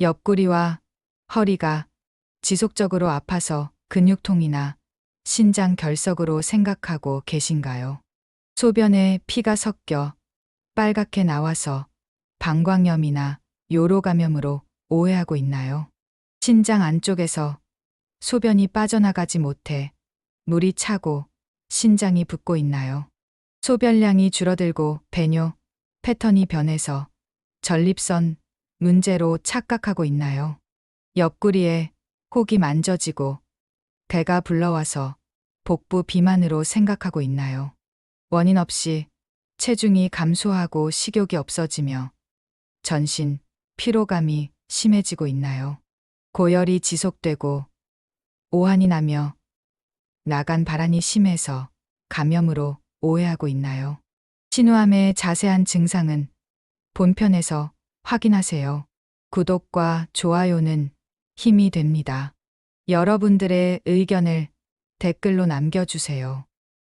옆구리와 허리가 지속적으로 아파서 근육통이나 신장 결석으로 생각하고 계신가요? 소변에 피가 섞여 빨갛게 나와서 방광염이나 요로 감염으로 오해하고 있나요? 신장 안쪽에서 소변이 빠져나가지 못해 물이 차고 신장이 붓고 있나요? 소변량이 줄어들고 배뇨 패턴이 변해서 전립선 문제로 착각하고 있나요? 옆구리에 혹이 만져지고 배가 불러와서 복부 비만으로 생각하고 있나요? 원인 없이 체중이 감소하고 식욕이 없어지며 전신 피로감이 심해지고 있나요? 고열이 지속되고 오한이 나며 나간 발한이 심해서 감염으로 오해하고 있나요? 신우암의 자세한 증상은 본편에서 확인하세요. 구독과 좋아요는 힘이 됩니다. 여러분들의 의견을 댓글로 남겨주세요.